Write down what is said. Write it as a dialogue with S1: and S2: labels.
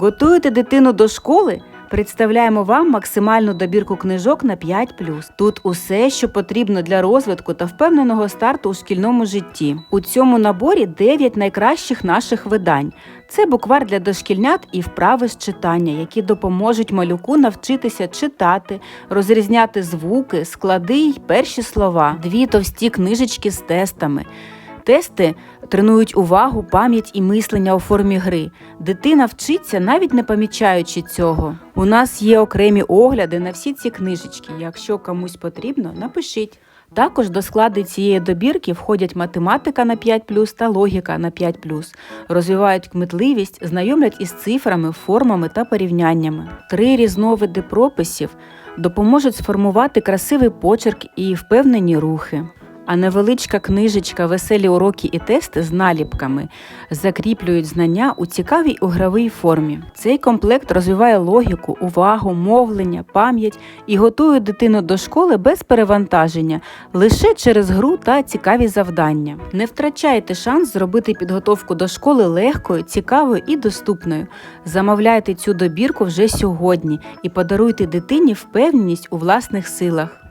S1: Готуєте дитину до школи? Представляємо вам максимальну добірку книжок на 5 Тут усе, що потрібно для розвитку та впевненого старту у шкільному житті. У цьому наборі 9 найкращих наших видань. Це буквар для дошкільнят і вправи з читання, які допоможуть малюку навчитися читати, розрізняти звуки, склади й перші слова. Дві товсті книжечки з тестами. Тести тренують увагу, пам'ять і мислення у формі гри. Дитина вчиться, навіть не помічаючи цього. У нас є окремі огляди на всі ці книжечки. Якщо комусь потрібно, напишіть. Також до складу цієї добірки входять математика на 5 та логіка на 5 розвивають кмітливість, знайомлять із цифрами, формами та порівняннями. Три різновиди прописів допоможуть сформувати красивий почерк і впевнені рухи. А невеличка книжечка Веселі уроки і тести з наліпками закріплюють знання у цікавій угравій формі. Цей комплект розвиває логіку, увагу, мовлення, пам'ять і готує дитину до школи без перевантаження лише через гру та цікаві завдання. Не втрачайте шанс зробити підготовку до школи легкою, цікавою і доступною. Замовляйте цю добірку вже сьогодні і подаруйте дитині впевненість у власних силах.